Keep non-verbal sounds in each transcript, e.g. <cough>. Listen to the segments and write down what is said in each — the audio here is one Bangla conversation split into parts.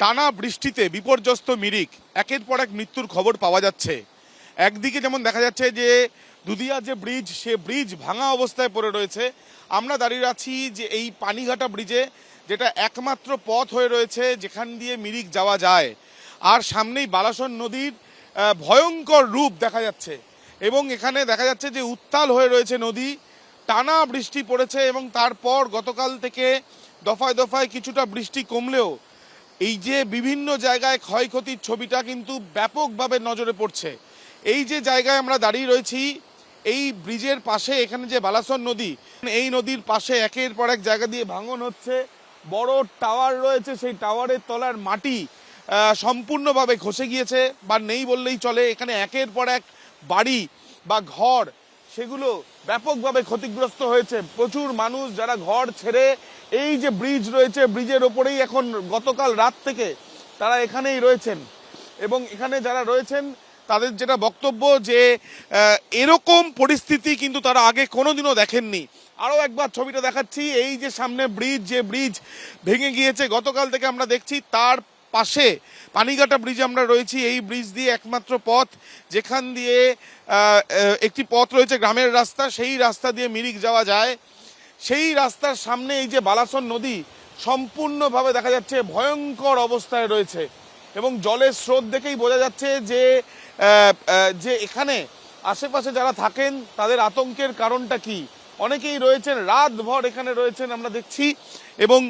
টানা বৃষ্টিতে বিপর্যস্ত মিরিক। একের পর এক মৃত্যুর খবর পাওয়া যাচ্ছে। একদিকে যেমন দেখা যাচ্ছে যে দুদিয়া যে ব্রিজ, সে ব্রিজ ভাঙা অবস্থায় পড়ে রয়েছে। আমরা দাঁড়িয়ে আছি যে এই পানিঘাটা ব্রিজে, যেটা একমাত্র পথ হয়ে রয়েছে যেখান দিয়ে মিরিক যাওয়া যায়। আর সামনেই বালাসন নদীর ভয়ঙ্কর রূপ দেখা যাচ্ছে। এবং এখানে দেখা যাচ্ছে যে উত্তাল হয়ে রয়েছে নদী। টানা বৃষ্টি পড়েছে এবং তারপর গতকাল থেকে দফায় দফায় কিছুটা বৃষ্টি কমলেও এই যে বিভিন্ন জায়গায় ক্ষয়ক্ষতির ছবিটা কিন্তু ব্যাপকভাবে নজরে পড়ছে। এই যে জায়গায় আমরা দাঁড়িয়ে রয়েছি, এই ব্রিজের পাশে এখানে যে বালাসন নদী, এই নদীর পাশে একের পর এক জায়গা দিয়ে ভাঙন হচ্ছে। বড় টাওয়ার রয়েছে, সেই টাওয়ারের তলার মাটি সম্পূর্ণভাবে খসে গিয়েছে বা নেই বললেই চলে। এখানে একের পর এক বাড়ি বা ঘর সেগুলো ব্যাপকভাবে ক্ষতিগ্রস্ত হয়েছে। প্রচুর মানুষ যারা ঘর ছেড়ে এই যে ব্রিজ রয়েছে, ব্রিজের ওপরেই এখন গতকাল রাত থেকে তারা এখানেই রয়েছেন। এবং এখানে যারা রয়েছেন, তাদের যেটা বক্তব্য যে এরকম পরিস্থিতি কিন্তু তারা আগে কোনোদিনও দেখেননি। আরও একবার ছবিটা দেখাচ্ছি, এই যে সামনে ব্রিজ, যে ব্রিজ ভেঙে গিয়েছে, গতকাল থেকে আমরা দেখছি, তার পাশে পানিঘাটা ব্রিজে আমরা রয়েছি। এই ব্রিজ দিয়ে একমাত্র পথ, যেখান দিয়ে একটি পথ রয়েছে গ্রামের রাস্তা। সেই রাস্তা দিয়ে মিরিক যাওয়া যায়। সেই রাস্তার সামনে এই যে বালাসন নদী, সম্পূর্ণভাবে দেখা যাচ্ছে ভয়ঙ্কর অবস্থায় রয়েছে এবং জলের স্রোত দেখেই বোঝা যাচ্ছে যে যে এখানে আশেপাশে যারা থাকেন, তাদের আতঙ্কের কারণটা কি? অনেকেই রয়েছেন, রাতভর এখানে রয়েছেন, আমরা দেখছি এবং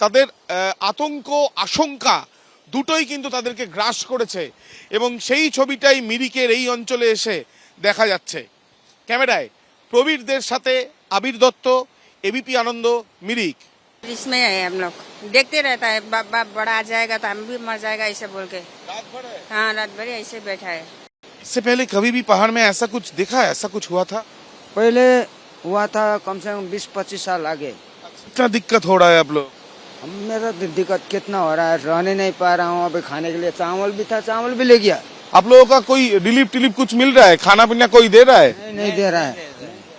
তাদের আতঙ্ক, আশঙ্কা দুটোই কিন্তু তাদেরকে গ্রাস করেছে এবং সেই ছবিটাই মিরিকের এই অঞ্চলে এসে দেখা যাচ্ছে ক্যামেরায় প্রবীরদের সাথে আবির দত্ত এবিপি আনন্দ মিরিক इसमें है हम लोग देखते रहता है बाप बाप बड़ा आ जाएगा तो हम भी मर जाएगा ऐसे बोल के हाँ रात भर ऐसे बैठा है इससे पहले कभी भी पहाड़ में ऐसा कुछ देखा है ऐसा कुछ हुआ था पहले हुआ था कम से कम बीस पच्चीस साल आगे कितना दिक्कत हो रहा है आप लोग अब मेरा दिक्कत कितना हो रहा है? रहने नहीं पा रहा हूँ। अभी खाने के लिए चावल भी था चावल भी ले गया। आप लोगों का कोई रिलीफ टिलीफ कुछ मिल रहा है? खाना पीना कोई दे रहा है? नहीं नहीं दे रहा है।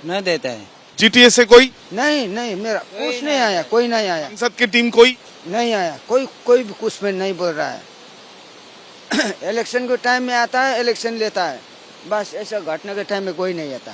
नहीं देता है। जीटीए से कोई? नहीं नहीं मेरा कुछ नहीं आया कोई नहीं आया। संसद की टीम कोई? नहीं आया। कोई कोई भी कुछ में नहीं बोल रहा है। <clears throat> इलेक्शन के टाइम में आता है इलेक्शन लेता है। बस ऐसा घटना के टाइम में कोई नहीं आता।